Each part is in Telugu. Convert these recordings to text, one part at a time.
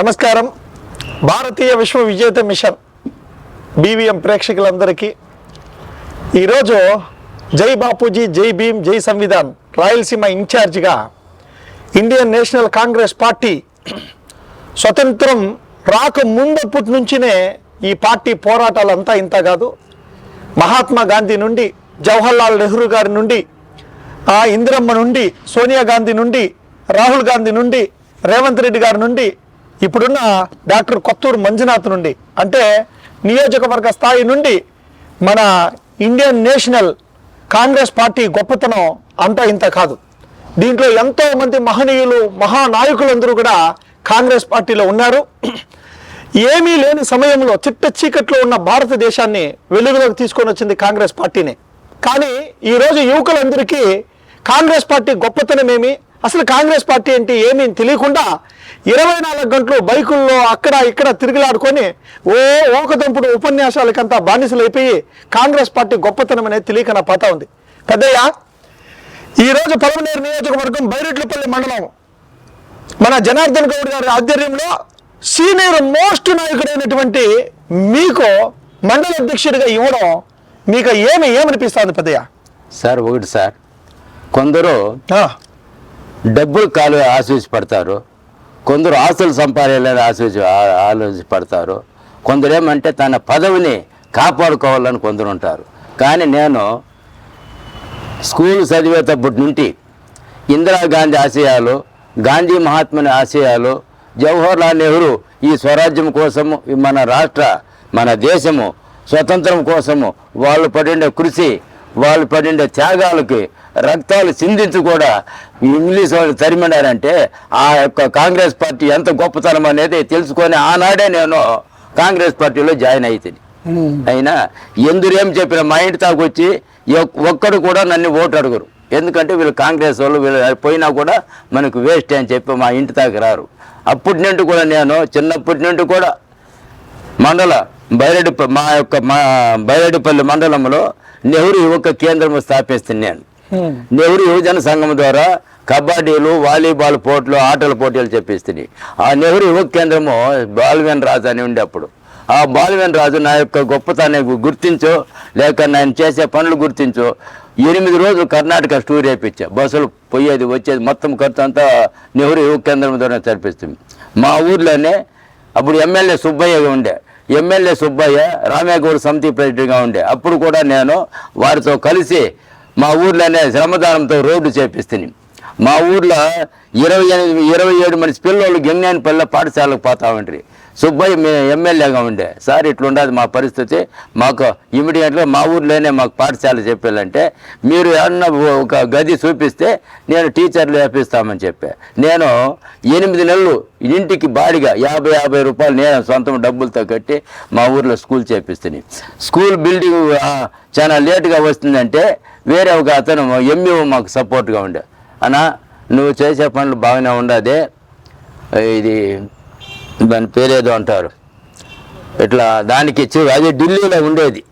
నమస్కారం. భారతీయ విశ్వ విజేత మిషన్ బీవీఎం ప్రేక్షకులందరికీ. ఈరోజు జై బాపూజీ జై భీమ్ జై సంవిధాన్ రాయలసీమ ఇన్ఛార్జిగా ఇండియన్ నేషనల్ కాంగ్రెస్ పార్టీ స్వతంత్రం రాక ముందప్పటి నుంచినే ఈ పార్టీ పోరాటాలంతా ఇంత కాదు. మహాత్మా గాంధీ నుండి జవహర్లాల్ నెహ్రూ గారి నుండి ఆ ఇందిరమ్మ నుండి సోనియా గాంధీ నుండి రాహుల్ గాంధీ నుండి రేవంత్ రెడ్డి గారి నుండి ఇప్పుడున్న డాక్టర్ కొత్తూరు మంజునాథ్ నుండి అంటే నియోజకవర్గ స్థాయి నుండి మన ఇండియన్ నేషనల్ కాంగ్రెస్ పార్టీ గొప్పతనం అంతా ఇంత కాదు. దీంట్లో ఎంతో మంది మహనీయులు మహానాయకులందరూ కూడా కాంగ్రెస్ పార్టీలో ఉన్నారు. ఏమీ లేని సమయంలో చిట్ట చీకట్లో ఉన్న భారతదేశాన్ని వెలుగులోకి తీసుకొని వచ్చింది కాంగ్రెస్ పార్టీని. కానీ ఈరోజు యువకులందరికీ కాంగ్రెస్ పార్టీ గొప్పతనం ఏమి అసలు కాంగ్రెస్ పార్టీ ఏంటి ఏమీ తెలియకుండా ఇరవై నాలుగు గంటలు బైకుల్లో అక్కడ ఇక్కడ తిరిగిలాడుకొని ఓ ఓకదంపుడు ఉపన్యాసాలకంతా బానిసలు అయిపోయి కాంగ్రెస్ పార్టీ గొప్పతనం అనేది తెలియక నా పతా ఉంది. పెద్దయ్య ఈరోజు పలమనేరు నియోజకవర్గం బైరెడ్లపల్లి మండలం మన జనార్దన్ గౌడ్ గారి ఆధ్వర్యంలో సీనియర్ మోస్ట్ నాయకుడైనటువంటి మీకు మండల అధ్యక్షుడిగా ఇవ్వడం మీకు ఏమి ఏమనిపిస్తుంది పెద్దయ్య? సార్ ఒకటి సార్. కొందరు డబ్బులు కాలు ఆశీర్వపడతారు కొందరు ఆస్తులు సంపాదించాలని ఆశ ఆలోచిపడతారు కొందరు ఏమంటే తన పదవిని కాపాడుకోవాలని కొందరు ఉంటారు కానీ నేను స్కూల్ చదివేటప్పటి నుండి ఇందిరాగాంధీ ఆశయాలు గాంధీ మహాత్ముని ఆశయాలు జవహర్లాల్ నెహ్రూ ఈ స్వరాజ్యం కోసము మన రాష్ట్ర మన దేశము స్వతంత్రం కోసము వాళ్ళు పడిన కృషి వాళ్ళు పడిన త్యాగాలకి రక్తాలు చిందించి కూడా ఇంగ్లీష్ వాళ్ళు తరిమినారంటే ఆ యొక్క కాంగ్రెస్ పార్టీ ఎంత గొప్పతనం అనేది తెలుసుకొని ఆనాడే నేను కాంగ్రెస్ పార్టీలో జాయిన్ అవుతుంది అయినా ఎందురు ఏం చెప్పిన మా ఇంటి ఎక్- ఒక్కడు కూడా నన్ను ఓటు అడుగురు. ఎందుకంటే వీళ్ళు కాంగ్రెస్ వాళ్ళు వీళ్ళు పోయినా కూడా మనకు వేస్ట్ అని చెప్పి మా ఇంటి దాకా రారు. అప్పటి నుండి కూడా నేను చిన్నప్పటి నుండి కూడా మండల బైరెడ్డి మా యొక్క మా బైరెడ్డిపల్లి మండలంలో నెహ్రూ యువక కేంద్రం స్థాపిస్తుంది నేను. ఉమ్, నెహ్రూ యువజన సంఘం ద్వారా కబడ్డీలు వాలీబాల్ పోటీలు ఆటల పోటీలు చెప్పిస్తుంది. ఆ నెహ్రూ యువక కేంద్రము బాల్వెన్ రాజు అని ఉండే అప్పుడు ఆ బాల్వెన్ రాజు నా యొక్క గొప్పతనాన్ని గు- గుర్తించో లేక నేను చేసే పనులు గుర్తించో. ఎనిమిది రోజులు కర్ణాటక టూర్ వేయించా బస్సులు పోయేది వచ్చేది మొత్తం ఖర్చు అంతా నెహ్రూ యువక కేంద్రం ద్వారా జరిపిస్తుంది. మా ఊర్లోనే అప్పుడు ఎమ్మెల్యే సుబ్బయ్య ఉండే. ఎమ్మెల్యే సుబ్బయ్య రామేగూరు సమితి ప్రెసిడెంట్గా ఉండే. అప్పుడు కూడా నేను వారితో కలిసి మా ఊర్లోనే శ్రమదానంతో రోడ్డు చేపిస్తుంది మా ఊర్లో ఇరవై ఎనిమిది ఇరవై ఏడు మంది పిల్లలు గంగానిపల్లి పాఠశాలకు పోతా ఉంటారు సుబ్బయ్య మీ ఎమ్మెల్యేగా ఉండే. సార్ ఇట్లుండదు మా పరిస్థితి. మాకు ఇమీడియట్గా మా ఊర్లోనే మాకు పాఠశాల చెప్పాలంటే మీరు ఏమన్నా ఒక గది చూపిస్తే నేను టీచర్లు వేపిస్తామని చెప్పా. నేను ఎనిమిది నెలలు ఇంటికి బాడిగా యాభై యాభై రూపాయలు నేను సొంతం డబ్బులతో కట్టి మా ఊర్లో స్కూల్ చేపిస్తుంది స్కూల్ బిల్డింగ్ చాలా లేటుగా వస్తుందంటే వేరే ఒక అతను ఎంఈఓ మాకు సపోర్ట్గా ఉండే. అన్నా నువ్వు చేసే పనులు బాగానే ఉండదే. ఇది దాని పేరేదో అంటారు. ఇట్లా దానికి అది ఢిల్లీలో ఉండేది.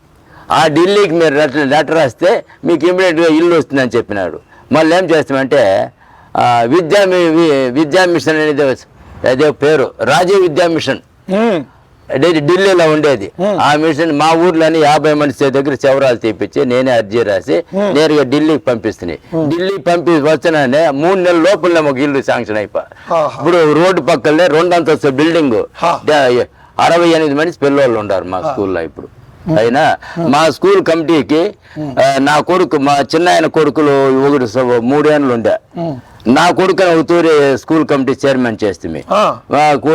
ఆ ఢిల్లీకి మీరు లెటర్ లెటర్ రాస్తే మీకు ఇమీడియట్గా ఇల్లు వస్తుందని చెప్పినాడు మళ్ళీ ఏం చేస్తామంటే విద్యా వి- విద్యా మిషన్ అనేది అదే పేరు. రాజీవ్ విద్యా మిషన్. ఢిల్లీలో ఉండేది. ఆ. మిషన్ మా ఊర్లోని యాభై మంది దగ్గర చెవరాలు తీపిచ్చి నేనే అర్జీ రాసి నేరుగా ఢిల్లీకి పంపిస్తున్నాయి. ఢిల్లీ పంపి వచ్చినానే మూడు నెలల లోపలనే మాకు ఇల్లు శాంక్షన్ అయిపో. ఇప్పుడు రోడ్డు పక్కనే రెండు అంతస్తు బిల్డింగ్. అరవై ఎనిమిది మంది పిల్లలు ఉన్నారు మా స్కూల్లో ఇప్పుడు. అయినా మా స్కూల్ కమిటీకి నా కొడుకు మా చిన్నాయన కొడుకులు ఒకటి మూడేళ్ళు ఉండే. నా కొడుకుని ఒక తూరి స్కూల్ కమిటీ చైర్మన్ చేస్తుంది.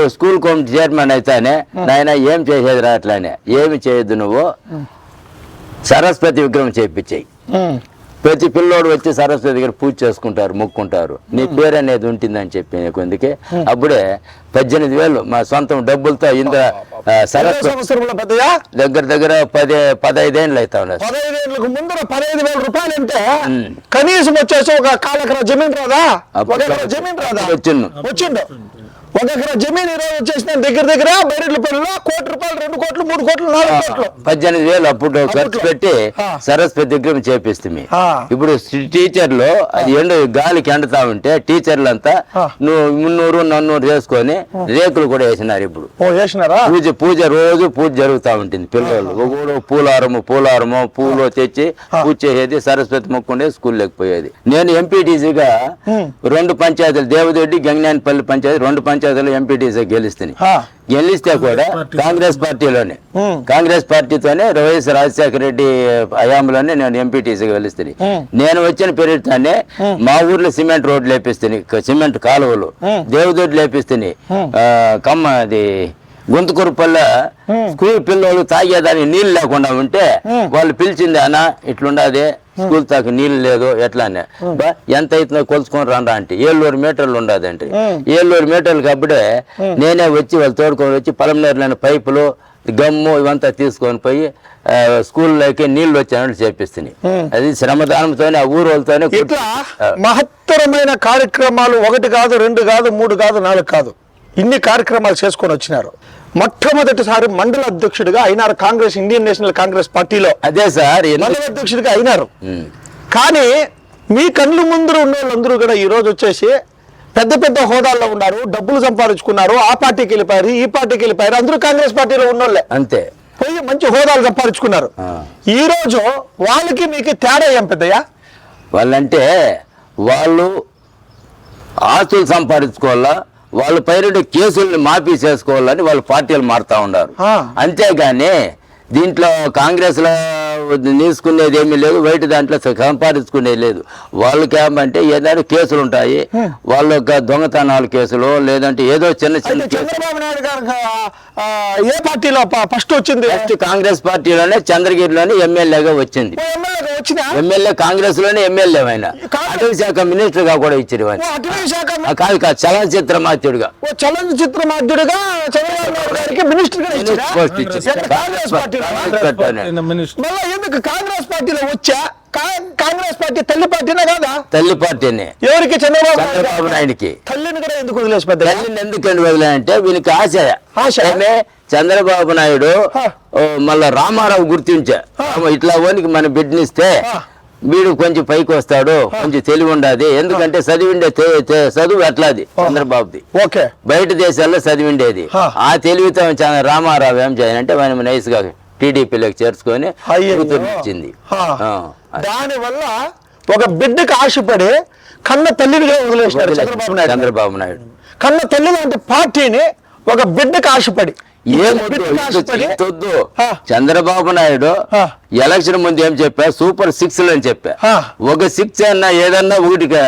స్కూల్ కమిటీ చైర్మన్ అయితేనే నాయన ఏం చేసేది రాట్లనే ఏమి చేయొద్దు నువ్వు. సరస్వతి విగ్రహం చేయించాయి ప్రతి పిల్లోడు వచ్చి సరస్వతి దగ్గర పూజ చేసుకుంటారు మొక్కుంటారు. నీ పేరు అనేది ఉంటుందని చెప్పి నీకు అందుకే అప్పుడే పద్దెనిమిది వేలు మా సొంతం డబ్బులతో ఇంత సరస్వతి దగ్గర దగ్గర పది పదహైదేళ్ళు అవుతా ఉన్నారు పదహైదు ఏళ్ళకు ముందర పదహైదు వేల రూపాయలు అంటే కనీసం వచ్చేసి ఒక కాలెకరా జమీన్ రాదా? జమీన్ రాదా? వచ్చిండు. వచ్చిండు. ఒక ఎకరా జమీన్ రోజు వచ్చేసిన దగ్గర దగ్గర బైరెడ్లపల్లిలో కోటి రూపాయలు రెండు కోట్లు మూడు కోట్లు నాలుగు కోట్లు. పద్దెనిమిది వేలు అప్పుడు ఖర్చు. పెట్టి. సరస్వతి దగ్గర చేపిస్తుంది. ఇప్పుడు టీచర్లు అది ఎండు గాలికి ఎండుతా ఉంటే టీచర్లు అంతా. నువ్వు మున్నూరు నన్నూరు చేసుకొని రేకులు కూడా వేసినారు ఇప్పుడు. పూజ పూజ రోజు పూజ జరుగుతా ఉంటుంది పిల్లలు. ఒకడు పూలారము పూలారము పూలు తెచ్చి పూజ చేసేది సరస్వతి మొక్కుండే స్కూల్లోకి పోయేది నేను ఎంపీటీసీగా రెండు పంచాయతీలు దేవదొడ్డి గంగనాయనపల్లి పంచాయతీ రెండు పంచాయతీలు ఎంపీటీసీ గెలుస్తుంది ఆ. గెలిస్తే కూడా కాంగ్రెస్ పార్టీలోనే. కాంగ్రెస్ పార్టీతోనే వైఎస్ రాజశేఖర రెడ్డి హయాంలోనే నేను ఎంపీటీసీ గెలుస్తుంది నేను వచ్చిన పీరియడ్ తోనే మా ఊర్లో సిమెంట్ రోడ్లు లేపిస్తుంది సిమెంట్ కాలువలు దేవదొడ్డి లేపిస్తుంది కమ్మ అది గుంతకూరుపల్ల స్కూల్ పిల్లలు తాగేదానికి నీళ్ళు లేకుండా ఉంటే వాళ్ళు పిలిచింది అన్న ఇట్లుండదే స్కూల్ తాకి నీళ్ళు లేదు ఎట్లా అని బా, ఎంత అవుతుందో కొలుసుకొని రండా అంటే ఏళ్ళూరు మీటర్లు ఉండదంటే ఏళ్ళూరు మీటర్లకు అప్పుడే నేనే వచ్చి వాళ్ళు తోడుకొని వచ్చి పొలంనేరులైన పైపులు గమ్ము ఇవంతా తీసుకొని పోయి స్కూల్లోకి నీళ్ళు వచ్చానని చేపిస్తుంది. అది శ్రమదానంతోనే ఆ ఊరు వాళ్ళతోనే మహత్తరమైన కార్యక్రమాలు ఒకటి కాదు రెండు కాదు మూడు కాదు నాలుగు కాదు. ఇన్ని కార్యక్రమాలు చేసుకొని వచ్చినారు. మొట్టమొదటిసారి మండల అధ్యక్షుడిగా అయినారు కాంగ్రెస్ ఇండియన్ నేషనల్ కాంగ్రెస్ పార్టీలో. అదే సార్ మండల అధ్యక్షుడిగా అయినారు. కానీ మీ కళ్ళు ముందర ఉన్న వాళ్ళందరూ కూడా ఈ రోజు వచ్చేసి పెద్ద పెద్ద హోదాల్లో ఉన్నారు డబ్బులు సంపాదించుకున్నారు ఆ పార్టీకి వెళ్ళిపోయారు ఈ పార్టీకి వెళ్ళిపోయారు అందరూ కాంగ్రెస్ పార్టీలో ఉన్నోళ్ళే. అంతే. పోయి మంచి హోదాలు సంపాదించుకున్నారు. ఈ రోజు వాళ్ళకి మీకు తేడా ఏం పెద్దయ్యా? వాళ్ళంటే వాళ్ళు ఆస్తులు సంపాదించుకోవాలా వాళ్ళ పైన కేసుల్ని మాఫీ చేసుకోవాలని వాళ్ళు పార్టీలు మారుతా ఉన్నారు. అంతేగాని దీంట్లో కాంగ్రెస్లో తీసుకునేది ఏమీ లేదు బయట దాంట్లో సంపాదించుకునేది లేదు. వాళ్ళకి ఏమంటే ఏదైనా కేసులు ఉంటాయి వాళ్ళ యొక్క దొంగతనాల కేసులు లేదంటే ఏదో చిన్న చిన్న చంద్రబాబు నాయుడు గారు ఆ, ఏ పార్టీలో ఫస్ట్ వచ్చింది? ఫస్ట్ కాంగ్రెస్ పార్టీలోనే చంద్రగిరిలోనే ఎమ్మెల్యేగా వచ్చింది. ఓ ఎమ్మెల్యేగా వచ్చిన? ఎమ్మెల్యే కాంగ్రెస్లోనే ఎమ్మెల్యే ఆయన. అటవీ శాఖ మినిస్టర్గా కూడా ఇచ్చారు కాదు కాదు చలనచిత్ర మాత్యుడుగా ఓ చలనచిత్ర మాధ్యుడిగా చంద్రబాబు నాయుడు గారికి మినిస్టర్గా ఇచ్చారా. ఎందుకు కాంగ్రెస్ పార్టీలో వచ్చా? కాంగ్రెస్ పార్టీ తల్లి పార్టీనే కాదా? తల్లి పార్టీని. ఎవరికి? చంద్రబాబు? నాయుడికి. తల్లిని కూడా ఎందుకు వదిలేసి పెద్ద తల్లిని ఎందుకు ఎండు వదిలాయంటే వీనికి ఆశ. ఆశ? చంద్రబాబు నాయుడు మళ్ళా రామారావు గుర్తించా. ఇట్లా ఓనికి మన బిడ్డనిస్తే. వీడు కొంచెం పైకి వస్తాడు కొంచెం తెలివి ఉండదు. ఎందుకంటే చదివిండే చదువు ఎట్లాది చంద్రబాబుది. ఓకే. బయట దేశాల్లో చదివిండేది. ఆ తెలివితో రామారావు ఏం చేయాలంటే మనం నైస్గా టీడీపీలోకి చేర్చుకొని అయ్యయ్యో. కూతుర్నిచ్చింది హా. ఆ. దాని వల్ల ఒక బిడ్డకు ఆశపడి కన్న తల్లినిగా వదిలేసినారు చంద్రబాబు నాయుడు చంద్రబాబు నాయుడు కన్న తల్లి లాంటి పార్టీని ఒక బిడ్డకు ఆశపడి ఏమొద్దు. చంద్రబాబు నాయుడు. ఎలక్షన్ ముందు ఏం చెప్పా సూపర్ సిక్స్ అని చెప్పా. ఒక సిక్స్ అన్నా ఏదన్నా ఒకటిగా.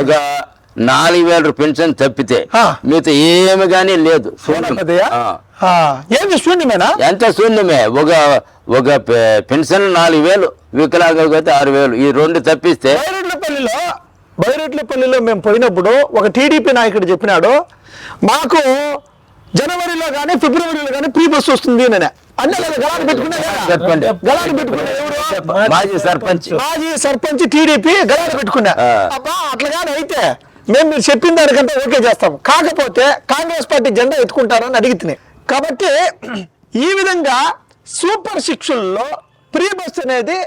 ఒక నాలుగు వేల పెన్షన్ తప్పితే హా. మిగతా ఏమి కానీ లేదు ఏంది శూన్యమేనా? ఎంత శూన్యమే? ఒక ఒక పెన్షన్ నాలుగు వేలు వికలాంగులకు అయితే ఆరు వేలు. ఈ రెండు తప్పిస్తే బైరెడ్లపల్లిలో బైరెడ్లపల్లిలో మేము పోయినప్పుడు ఒక టీడీపీ నాయకుడు చెప్పినాడు మాకు జనవరిలో కానీ ఫిబ్రవరిలో కానీ ఫ్రీ బస్ వస్తుంది ఎవరు? మాజీ సర్పంచ్. మాజీ సర్పంచ్ టీడీపీ గలాలు పెట్టుకున్నా. అబ్బా అట్లాగానే అయితే. మేము మీరు చెప్పిన దానికంటే ఓకే చేస్తాం. కాకపోతే కాంగ్రెస్ పార్టీ జెండా ఎత్తుకుంటారని అడిగితే కాబట్టి ఈ విధంగా సూపర్ శిక్షల్లో ప్రీ బస్ అనేది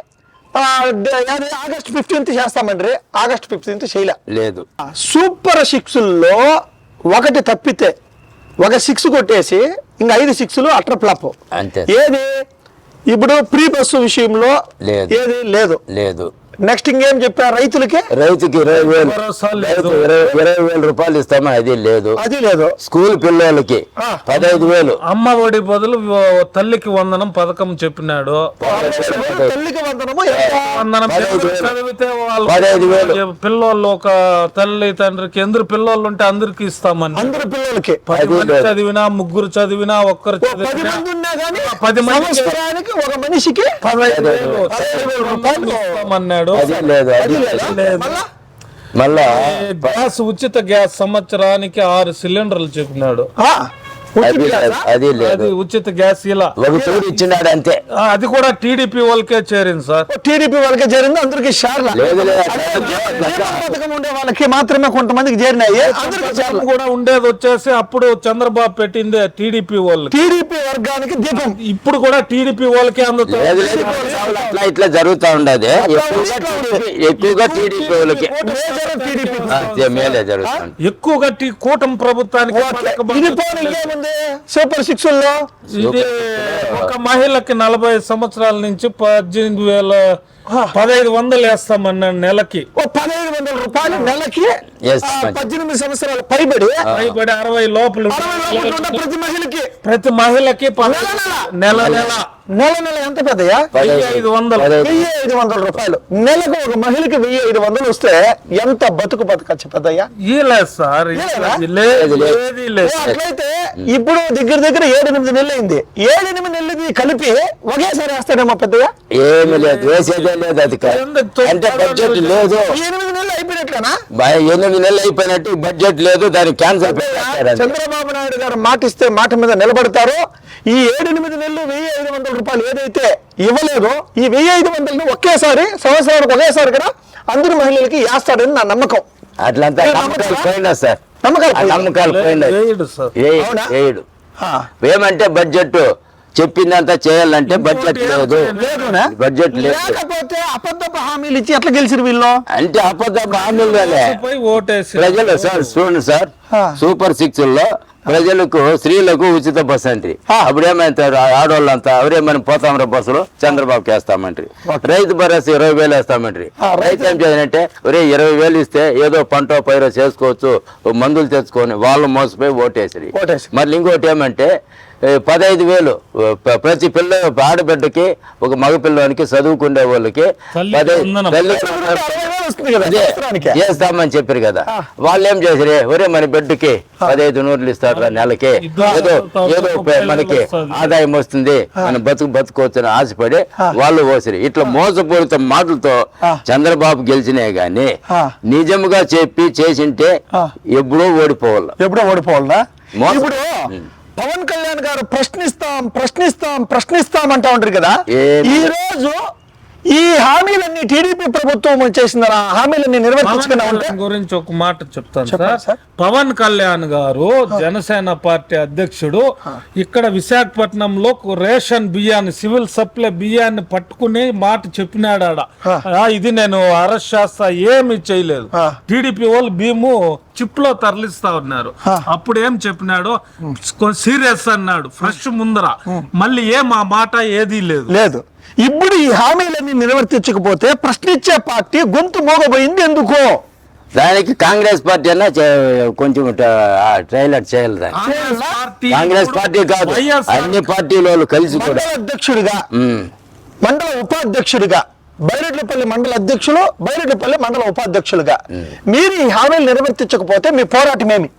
ఆగస్ట్ ఫిఫ్టీన్త్ చేస్తామండ్రి ఆగస్ట్ ఫిఫ్టీన్త్ చేయలే లేదు. సూపర్ సిక్స్లో ఒకటి తప్పితే ఒక సిక్స్ కొట్టేసి ఇంకా ఐదు సిక్స్లు అట్ర ఫ్లాప్. అంతే. ఏది? ఇప్పుడు ప్రీ బస్సు విషయంలో. ఏది? లేదు. లేదు. నెక్స్ట్ ఇంకేం చెప్పారు రైతులకి? రైతుకి ఇరవై వేలు. ఇరవై వేల రూపాయలు ఇస్తామా? అది లేదు. అది లేదు. స్కూల్ పిల్లలకి. పదహైదు వేలు. అమ్మ ఒడి బదులు తల్లికి వందనం పథకం చెప్పినాడు. తల్లికి వందనము ఎంత? వందనం పదహైదు పిల్లలు. చదివితే వాళ్ళు పదహైదు వేలు. పిల్లోళ్ళు ఒక తల్లి తండ్రికి ఎందరు పిల్లోళ్ళు ఉంటే అందరికి ఇస్తామని. అందరు పిల్లలకి. మంది. చదివినా ముగ్గురు చదివినా ఒక్కరు పది చదివినా మంది పది మందికి- సంవత్సరానికి ఒక మనిషికి పదహైదు వేలు పదహైదు వేల రూపాయలు. ఇస్తామన్నాడు. అది లేదు అది అది లేదా? లేదు. మళ్ళా? మళ్ళా గ్యాస్ ఉచిత గ్యాస్ సంవత్సరానికి ఆరు సిలిండర్లు చెప్పినాడు ఆ, అది లేదు, అది లేదు. అది ఉచిత గ్యాస్ ఇలా. ఒక తోడు ఇచ్చినాడు అంతే అది కూడా టీడీపీ వాళ్ళకే చేరింది సార్. టీడీపీ వాళ్ళకి చేరింది అందరికి షేర్ల? పథకం ఉండే వాళ్ళకి మాత్రమే కొంతమందికి చేరినాయి. అందరికి కూడా ఉండేది వచ్చేసి అప్పుడు చంద్రబాబు పెట్టింది టీడీపీ వాళ్ళకి. టీడీపీ వర్గానికి దీపం. ఇప్పుడు కూడా టీడీపీ వాళ్ళకే అందుతుంది అట్లా ఇట్లా జరుగుతా ఉండదు. ఎక్కువగా టీడీపీ వాళ్ళకి. మేలే జరుగుతుంది. ఎక్కువగా టీ కూటమి ప్రభుత్వానికి ఇంకేముంది సూపర్ సిక్స్లో ఇది ఒక మహిళకి నలభై సంవత్సరాల నుంచి పద్దెనిమిది వేల పదహైదు వందలు వేస్తామన్నాడు నెలకి. ఓ పదహైదు వందల రూపాయలు నెలకి. పద్దెనిమిది సంవత్సరాలు పైబడి పైబడి అరవై లోపల ప్రతి మహిళకి. ప్రతి మహిళకి నెల నెల. నెల నెల. ఎంత పెద్దయా వెయ్యి ఐదు వందలు. వెయ్యి ఐదు వందల రూపాయలు. నెలకు ఒక మహిళకి వెయ్యి ఐదు వందలు వస్తే ఎంత బతుకు బతకచ్చు పెద్దయ్యా? సార్ లేదు? లేదు. ఏది లేదు. ఓ, అట్లయితే ఇప్పుడు దగ్గర దగ్గర ఏడు ఎనిమిది నెలలు అయింది. ఏడు ఎనిమిది నెలలు కలిపి ఒకేసారి వేస్తాడేమో పెద్దయ్య? ఏమి లేదు. వేసేదే లేదు అది అంటే బడ్జెట్ లేదు. ఎనిమిది నెలలు అయిపోయినట్లేనా? ఎనిమిది నెలలు అయిపోయినట్టు బడ్జెట్ లేదు దానికి క్యాన్సర్ పెట్టారు అంతే. చంద్రబాబు నాయుడు గారు మాట ఇస్తే మాట మీద నిలబడతారు. ఈ ఏడు ఎనిమిది నెలలు వెయ్యి ఐదు వందల రూపాయలు ఏదైతే ఇవ్వలేదో ఈ వెయ్యి ఐదు వందలని ఒకేసారి సంవత్సరానికి ఒకేసారి కూడా అందరి మహిళలకి వేస్తాడని నా నమ్మకం. అట్లంతా నమ్మకాలు? పోయినా సార్. నమ్మకాలు? నమ్మకాలు పోయినా ఏమంటే బడ్జెట్ చెప్పిందంతా చేయాలంటే బడ్జెట్ లేదు? బడ్జెట్ లేదు. లేకపోతే అబద్ధపు హామీలు ఇచ్చి ఎట్లా గెలిచిరు వీళ్ళు? అంటే అబద్ధ హామీలనే పై ఓటేసి ప్రజలు సార్ చూడండి సార్. సూపర్ సిక్స్లో ప్రజలకు స్త్రీలకు ఉచిత బస్ అంట్రి ఆ. అప్పుడు ఏమైతారు ఆడవాళ్ళంతా మనం పోతామరా బస్సులో? చంద్రబాబుకి వేస్తామంట్రి రైతు భరోసా ఇరవై వేలు వేస్తామంట్రి రైతు ఏం చేయాలంటే ఒరే ఇరవై వేలు ఇస్తే ఏదో పంట పైరో చేసుకోవచ్చు మందులు తెచ్చుకొని వాళ్ళు మోసపోయి ఓటేసిరి ఓటేసి. మళ్ళీ ఇంకోటి ఏమంటే పదహైదు వేలు ప్రతి పిల్ల ఆడబిడ్డకి ఒక మగ పిల్లవానికి చదువుకునే వాళ్ళకి. చేస్తామని చెప్పారు కదా. వాళ్ళు ఏం చేసారే ఒరే మన బిడ్డకి పదహైదు నూరులు ఇస్తాడు నెలకి. ఏదో ఏదో మనకి. ఆదాయం వస్తుంది. మన బతుకు బతుకోవచ్చు అని ఆశపడి వాళ్ళు పోసిరి ఇట్లా మోసపూరిత మాటలతో. చంద్రబాబు గెలిచినే గాని. నిజముగా చెప్పి చేసింటే. ఎప్పుడో ఓడిపోవాలి. ఎప్పుడో ఓడిపోవాలనా? మోసం. ఇప్పుడు పవన్ కళ్యాణ్ గారు ప్రశ్నిస్తాం ప్రశ్నిస్తాం ప్రశ్నిస్తాం అంటా ఉంటారు కదా? ఈ రోజు ఈ హామీలన్నీ టీడీపీ ప్రభుత్వం చేసిన హామీలన్నీ పవన్ నిర్వర్తించుకున్నా ఉంటే గురించి ఒక మాట చెప్తాను సార్. పవన్ కళ్యాణ్ గారు జనసేన పార్టీ అధ్యక్షుడు. ఇక్కడ విశాఖపట్నంలో రేషన్ బియ్యాన్ని సివిల్ సప్లై బియ్యాన్ని పట్టుకుని మాట చెప్పినాడు ఆడ ఇది నేను అరెస్ట్ చేస్తా ఏమి చేయలేదు. టీడీపీ వాళ్ళు భీము చిప్లో తరలిస్తా ఉన్నారు. అప్పుడు ఏం చెప్పినాడు? సీరియస్ అన్నాడు ఫ్రెష్ ముందర. మళ్ళీ ఏం ఆ మాట ఏదీ లేదు. లేదు. ఇప్పుడు ఈ హామీలన్నీ నిర్వర్తించకపోతే ప్రశ్నించే పార్టీ గొంతు మోగబోయింది ఎందుకు? దానికి కాంగ్రెస్ పార్టీ అన్నా కొంచెం ట్రైలర్ చేయాలి కాంగ్రెస్ పార్టీ కాదు. అన్ని పార్టీల వాళ్ళు కలిసి కూడా. మండల అధ్యక్షుడిగా. మండల ఉపాధ్యక్షుడిగా. బైరెడ్లపల్లి మండల అధ్యక్షులు బైరెడ్లపల్లి మండల ఉపాధ్యక్షులుగా. మీరు ఈ హామీలు నిర్వర్తించకపోతే మీ పోరాటం ఏమి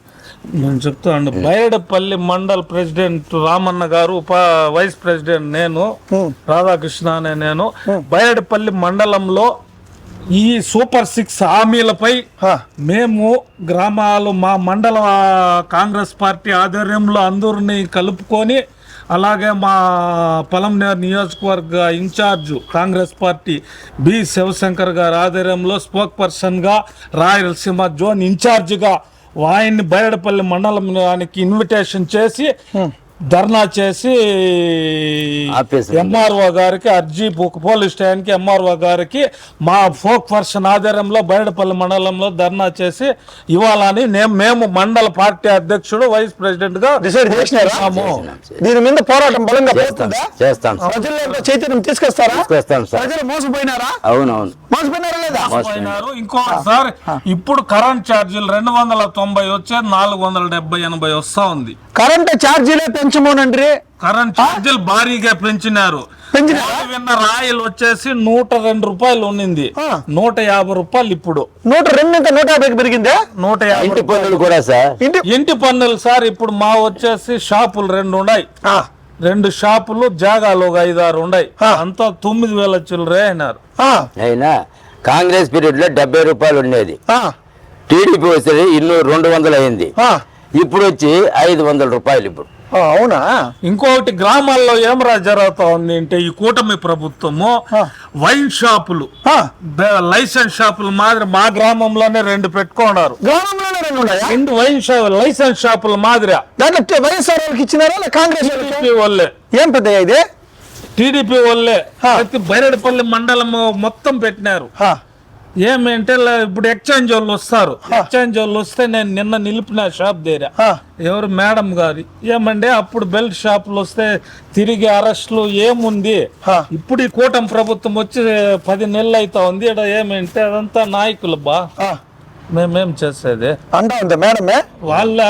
నేను చెప్తాను. బైరడపల్లి మండల్ ప్రెసిడెంట్ రామన్న గారు ఉప వైస్ ప్రెసిడెంట్ నేను రాధాకృష్ణ అనే నేను. బైరడపల్లి మండలంలో ఈ సూపర్ సిక్స్ హామీలపై. మేము గ్రామాలు మా మండల కాంగ్రెస్ పార్టీ ఆధ్వర్యంలో అందరినీ కలుపుకొని అలాగే మా పొలంనేరు నియోజకవర్గ incharge Congress party B Shivashankar గారి ఆధ్వర్యంలో స్పోక్ పర్సన్గా రాయలసీమ జోన్ ఇన్ఛార్జిగా వాయిని బైరడపల్లి మండలానికి ఇన్విటేషన్ చేసి ధర్నా చేసి ఆఫీస్ ఎంఆర్ఓ గారికి అర్జీ పోలీస్ స్టేషన్కి ఎంఆర్ఓ గారికి మా ఫోక్ పర్సన్ ఆధ్వర్యంలో బయడపల్లి మండలంలో ధర్నా చేసి ఇవ్వాలని మేము మండల పార్టీ అధ్యక్షుడు వైస్ ప్రెసిడెంట్గా డిసైడ్ చేసినాము. దీని మీద పోరాటం బలంగా చేస్తాం. ప్రజల్లో చైతన్యం తీసుకొస్తారా? తీసుకొస్తాం సార్. ప్రజలు మోసపోయినారా? అవునవును. మోసపోయినారా లేదా? పోయినారు ఇంకోటి సార్ ఇప్పుడు కరెంట్ ఛార్జీలు రెండు వందల తొంభై వచ్చే నాలుగు వందల డెబ్బై ఎనభై వస్తా ఉంది. కరెంట్ ఛార్జీలే పెంచమోనండ్రి కరెంట్ ఛార్జీలు భారీగా పెంచినారు. పెంచినారా? నేను విన్న రాయల్ వచ్చేసి నూట రెండు రూపాయలు ఉన్నింది. ఆ. నూట యాభై రూపాయలు ఇప్పుడు. నూట రెండు ఇంకా నూట యాభైకి పెరిగిందే? నూట యాభై ఇంటి పనులు కూడా సార్. ఇంటి పన్నులు సార్ ఇప్పుడు మా వచ్చేసి షాపులు రెండు ఉన్నాయి. ఆ, రెండు షాపులు జాగాలు ఒక ఐదు ఆరు ఉన్నాయి. ఆ. అంతా తొమ్మిది వేల చిల్లరే అయినారు. అయినా కాంగ్రెస్ పీరియడ్లో డెబ్బై రూపాయలు ఉండేది. ఆ, టీడీపీ వచ్చేది ఇన్నూరు రెండు వందలు అయింది. ఇప్పుడు వచ్చి ఐదు వందల రూపాయలు ఇప్పుడు. అవునా? ఇంకొకటి గ్రామాల్లో ఏం రా జరుగుతా ఉంది అంటే ఈ కూటమి ప్రభుత్వము. వైన్ షాపులు. లైసెన్స్ షాపులు మాదిరి మా గ్రామంలోనే రెండు పెట్టుకున్నారు. గ్రామంలోనే రెండు ఉన్నాయా? రెండు వైన్ షాప్ లైసెన్స్ షాపుల మాదిరి. దాంట్లో వైఎస్ఆర్ వాళ్ళకి ఇచ్చినారా కాంగ్రెస్ వాళ్ళే. ఏం పెద్ద ఇది? టీడీపీ వాళ్ళే. బైరడపల్లి మండలం మొత్తం పెట్టినారు. ఏమంటే ఇప్పుడు ఎక్స్చేంజ్ వాళ్ళు వస్తారు. ఎక్స్చేంజ్ వాళ్ళు వస్తే నేను నిన్న నిలిపిన షాప్ దగ్గర. ఎవరు మేడం గారి? ఏమంటే అప్పుడు బెల్ట్ షాపులు వస్తే తిరిగి అరెస్టులు ఏముంది. ఇప్పుడు ఈ కూటమి ప్రభుత్వం వచ్చి పది నెలలు అవుతా ఉంది. ఈడ ఏమంటే అదంతా నాయకులు బా. మేమేం చేసేది. అంటా ఉంది మేడమే వాళ్ళు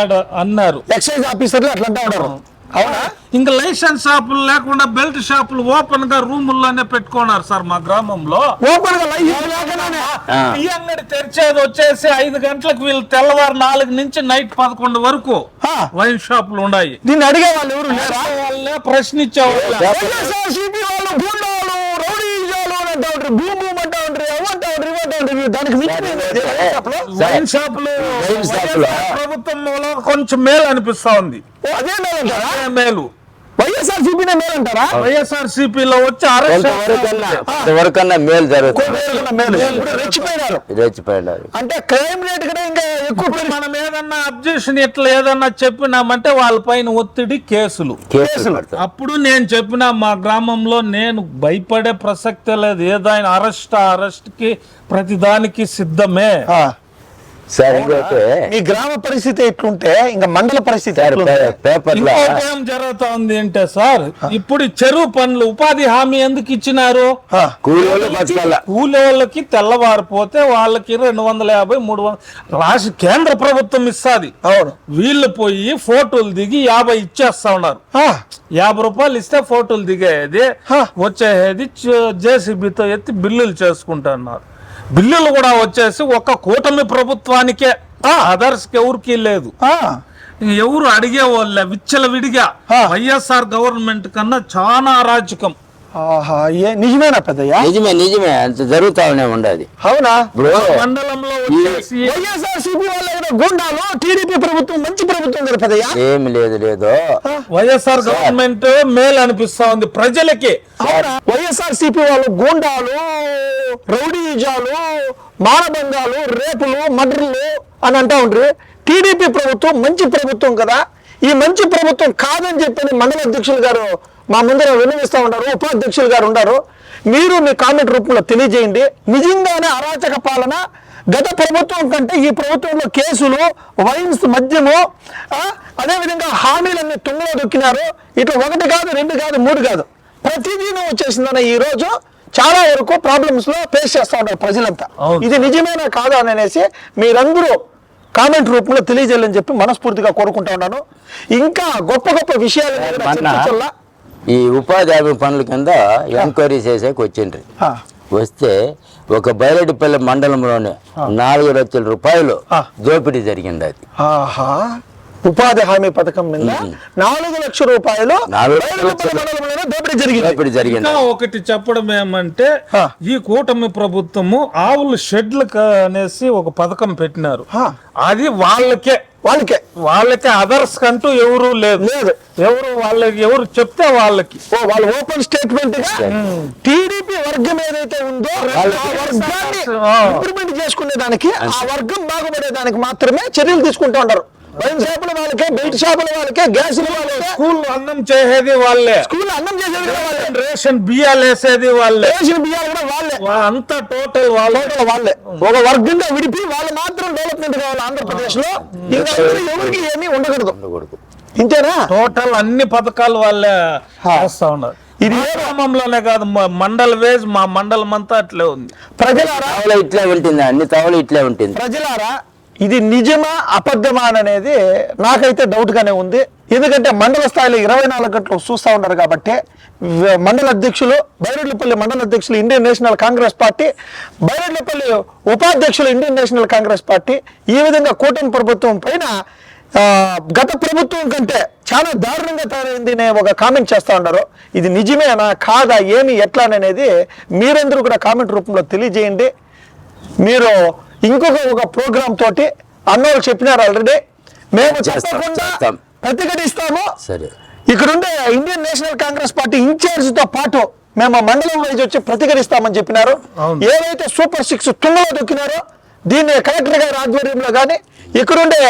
అన్నారు. ఎక్సైజ్ ఆఫీసర్లు అట్లా అవునా? ఇంకా లైసెన్స్ షాపులు లేకుండా బెల్ట్ షాపులు ఓపెన్గా రూముల్లోనే పెట్టుకున్నారు సార్ మా గ్రామంలో. ఓపెన్గా. ఈ అంగడి తెరిచేది వచ్చేసి ఐదు గంటలకు వీళ్ళు తెల్లవారు నాలుగు నుంచి నైట్ పదకొండు వరకు ఆ, వైన్ షాపులు ఉన్నాయి. దీన్ని అడిగే వాళ్ళు ఎవరు ప్రశ్నించేవాళ్ళు దానికి మించిపోయింది కొంచెం మేలు అనిపిస్తా ఉంది. అదే మేలంటారా అదే మేలు. వైఎస్ఆర్ సిపినే మేలంటారా వైఎస్ఆర్ సిపిలో వచ్చి కొంతవరకన్నా మేలు జరుగుతుంది. మేలు. రెచ్చిపోయినారు. అంటే క్రైమ్ రేట్ కూడా ఇంకా ఎక్కువ మనం ఏదన్నా అబ్జెక్షన్ ఇట్లా ఏదన్నా చెప్పినామంటే వాళ్ళ పైన ఒత్తిడి కేసులు. కేసులు అప్పుడు నేను చెప్పిన మా గ్రామంలో నేను భయపడే ప్రసక్తే లేదు. ఏదైనా అరెస్ట్ అరెస్ట్కి ప్రతిదానికి సిద్ధమే. సార్ ఇంకోటి. మీ గ్రామ పరిస్థితి ఎట్లుంటే ఇంకా మండల పరిస్థితి సార్ ఎట్లుంది? పే- పేపర్లో ఇంకోటి ఏం జరుగుతా ఉంది అంటే సార్ ఇప్పుడు ఈ చెరువు పనులు ఉపాధి హామీ ఎందుకు ఇచ్చినారు? కూలి వాళ్ళకి తెల్లవారిపోతే వాళ్ళకి రెండు వందల యాభై మూడు వందల రాష్ట్ర కేంద్ర ప్రభుత్వం ఇస్తాది. అవును. వీళ్ళు పోయి ఫోటోలు దిగి యాభై ఇచ్చేస్తా ఉన్నారు. యాభై రూపాయలు ఇస్తే ఫోటోలు దిగేది. వచ్చేది జేసీబీతో ఎత్తి బిల్లులు చేసుకుంటున్నారు బిల్లులు కూడా వచ్చేసి ఒక కూటమి ప్రభుత్వానికే. అదర్స్ ఎవరికి లేదు. ఎవరు అడిగే వాళ్ళ విచ్చల విడిగా ఆ. వైఎస్ఆర్ గవర్నమెంట్ కన్నా చాలా అరాచకం. ఆహా ఏ నిజమేనా పెద్దయ్యా? నిజమే నిజమే. అంత జరుగుతానే ఉండదు. అవునా? మండలంలో వచ్చేసి వైఎస్ఆర్ సిపి వాళ్ళ ఏదో గుండాలు టీడీపీ ప్రభుత్వం మంచి ప్రభుత్వం కదా పెద్దయ్యా? ఏమి లేదు లేదు. వైఎస్ఆర్ గవర్నమెంట్ మేలు అనిపిస్తా ఉంది ప్రజలకి. అవునా? వైఎస్ఆర్ సిపి వాళ్ళు గూండాలు రౌడీజాలు మానభంగాలు రేపులు మర్డర్లు అని అంటా ఉంటారు టీడీపీ ప్రభుత్వం మంచి ప్రభుత్వం కదా. ఈ మంచి ప్రభుత్వం కాదని చెప్పని మండల అధ్యక్షులు గారు మా ముందర విన్నవిస్తూ ఉంటారు ఉపాధ్యక్షులు గారు ఉన్నారు. మీరు మీ కామెంట్ రూపంలో తెలియజేయండి. నిజంగానే అరాచక పాలన గత ప్రభుత్వం కంటే ఈ ప్రభుత్వంలో కేసులు వైన్స్ మద్యము అదేవిధంగా హామీలన్నీ తుంగలో దొక్కినారు. ఇట్లా ఒకటి కాదు రెండు కాదు మూడు కాదు. ప్రతిదీనం వచ్చేసిందన్న ఈ రోజు చాలా వరకు ప్రాబ్లమ్స్లో ఫేస్ చేస్తా ఉంటారు ప్రజలంతా. ఇది నిజమేనా కాదా అని అనేసి మీరందరూ కామెంట్ రూపంలో తెలియజేయాలని చెప్పి మనస్ఫూర్తిగా కోరుకుంటా ఉన్నాను. ఇంకా గొప్ప గొప్ప విషయాలు ఈ ఉపాధి హామీ పనుల కింద ఎంక్వైరీ చేసేకి వచ్చిండ్రి. వస్తే ఒక బైరెడ్డిపల్లి మండలంలోనే నాలుగు లక్షల రూపాయలు. దోపిడీ జరిగింది అది. ఆహా. ఉపాధి హామీ పథకం మీద నాలుగు లక్షల రూపాయలు దోపిడీ జరిగింది. దోపిడీ జరిగింది. ఇంకా ఒకటి చెప్పడం ఏమంటే. ఈ కూటమి ప్రభుత్వము ఆవులు షెడ్లు అనేసి ఒక పథకం పెట్టినారు. అది వాళ్ళకే. వాళ్ళకే. వాళ్ళకి అదర్స్ కంటూ ఎవరు లేదు లేదు. ఎవరు వాళ్ళకి ఎవరు చెప్తే వాళ్ళకి. ఓ వాళ్ళు ఓపెన్ స్టేట్మెంట్గా టీడీపీ వర్గం ఏదైతే ఉందో. ఇంప్లిమెంట్ చేసుకునే దానికి ఆ. వర్గం బాగుపడే దానికి మాత్రమే చర్యలు తీసుకుంటూ ఉంటారు. వైన్ షాపుల వాళ్ళకే బెల్ట్ షాపుల వాళ్ళకే గ్యాస్ స్కూల్ అన్నం చేసేది వాళ్ళే. స్కూల్ అన్నం చేసేది వాళ్ళే. రేషన్ బియ్యాలు వేసేది వాళ్ళే. రేషన్ బియ్యాలు కూడా వాళ్ళే. అంతా టోటల్ వాళ్ళే. టోటల్ వాళ్ళే. ఒక వర్గంగా విడిపి వాళ్ళు మాత్రం డెవలప్మెంట్ కావాలి ఆంధ్రప్రదేశ్లో ఇంకా ఎవరికి ఏమీ ఉండకూడదు. ఉండకూడదు. ఇంతేనా? టోటల్ అన్ని పథకాలు వాళ్ళే చేస్తా ఉన్నారు. ఇది ఏ గ్రామంలోనే కాదు మ- మండల వేజ్ మా మండలం అంతా అట్లే ఉంది. ప్రజలారా? ఇట్లే ఉంటుంది? అన్ని తవలు ఇట్లే ఉంటుంది? ప్రజలారా? ఇది నిజమా అబద్ధమా అనేది నాకైతే డౌట్గానే ఉంది. ఎందుకంటే మండల స్థాయిలో ఇరవై నాలుగు గంటలు చూస్తూ ఉన్నారు కాబట్టి మండల అధ్యక్షులు బైరెడ్లపల్లి మండల అధ్యక్షులు Indian National Congress party Bairedlapalli ఉపాధ్యక్షులు ఇండియన్ నేషనల్ కాంగ్రెస్ పార్టీ ఈ విధంగా కూటమి ప్రభుత్వం పైన గత ప్రభుత్వం కంటే చాలా దారుణంగా తయారైంది అనే ఒక కామెంట్ చేస్తూ ఉన్నారు. ఇది నిజమేనా కాదా ఏమి ఎట్లా అనేది మీరందరూ కూడా కామెంట్ రూపంలో తెలియజేయండి. మీరు ఇంకొక ఒక ప్రోగ్రామ్ తోటి అన్నోళ్ళు చెప్పినారు ఆల్రెడీ మేము చేస్తాం. ప్రతిఘటిస్తాము సరే ఇక్కడుండే ఇండియన్ నేషనల్ కాంగ్రెస్ పార్టీ ఇన్ఛార్జ్తో పాటు మేము మండలం వైజ్ వచ్చి ప్రతిఘటిస్తామని చెప్పినారు. ఏవైతే సూపర్ సిక్స్ తుంగలో దొక్కినారో దీన్ని కలెక్టర్ గారి ఆధ్వర్యంలో కానీ ఇక్కడుండే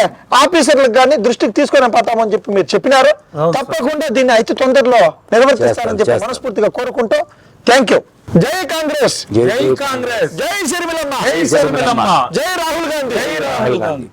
ఆఫీసర్లకు కానీ దృష్టికి తీసుకొని పోతామని చెప్పి మీరు చెప్పినారు. తప్పకుండా దీన్ని అతి తొందరలో నిర్వర్తిస్తారని చెప్పి. మనస్ఫూర్తిగా కోరుకుంటూ థ్యాంక్ యూ జై కాంగ్రెస్ జై కాంగ్రెస్ జై శర్మిలమ్మ జై శర్మిలమ్మ జై రాహుల్ గాంధీ జై రాహుల్ గాంధీ